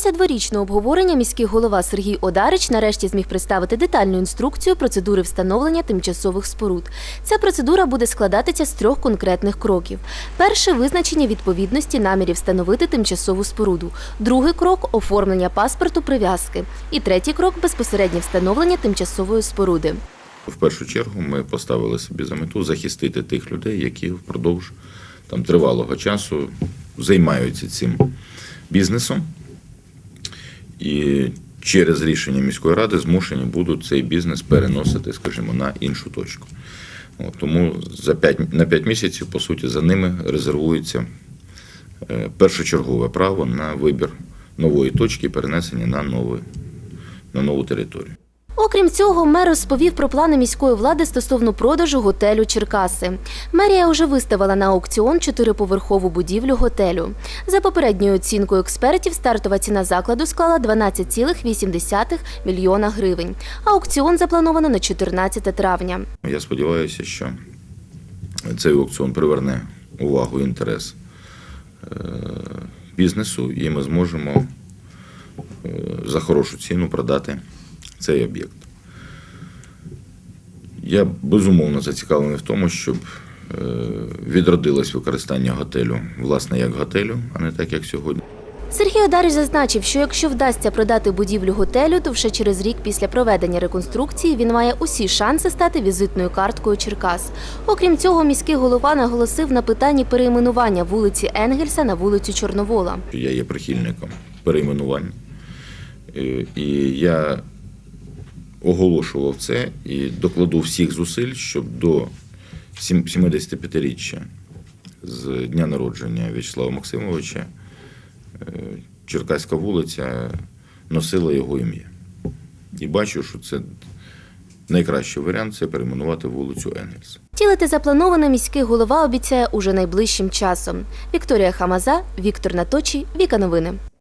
Після дворічного обговорення міський голова Сергій Одарич нарешті зміг представити детальну інструкцію процедури встановлення тимчасових споруд. Ця процедура буде складатися з трьох конкретних кроків: перше визначення відповідності намірів встановити тимчасову споруду, другий крок оформлення паспорту прив'язки, і третій крок безпосереднє встановлення тимчасової споруди. В першу чергу ми поставили собі за мету захистити тих людей, які впродовж там, тривалого часу займаються цим бізнесом. І через рішення міської ради змушені будуть цей бізнес переносити, скажімо, на іншу точку. От, тому за 5, на 5 місяців, по суті, за ними резервується е, першочергове право на вибір нової точки перенесення на, новий, на нову територію. Окрім цього, мер розповів про плани міської влади стосовно продажу готелю Черкаси. Мерія вже виставила на аукціон чотириповерхову будівлю готелю. За попередньою оцінкою експертів, стартова ціна закладу склала 12,8 мільйона гривень. Аукціон заплановано на 14 травня. Я сподіваюся, що цей аукціон приверне увагу і інтерес е, бізнесу, і ми зможемо е, за хорошу ціну продати цей об'єкт. Я безумовно зацікавлений в тому, щоб е, відродилось використання готелю, власне, як готелю, а не так, як сьогодні. Сергій Одарич зазначив, що якщо вдасться продати будівлю готелю, то вже через рік після проведення реконструкції він має усі шанси стати візитною карткою Черкас. Окрім цього, міський голова наголосив на питанні перейменування вулиці Енгельса на вулицю Чорновола. Я є прихильником перейменувань. Е, І я оголошував це і докладу всіх зусиль, щоб до сім- 75-річчя з дня народження В'ячеслава Максимовича е, Черкаська вулиця носила його ім'я. І бачу, що це найкращий варіант це перейменувати вулицю Енгельса. Втілити заплановане міський голова обіцяє уже найближчим часом. Вікторія Хамаза, Віктор Наточі, Віка Новини.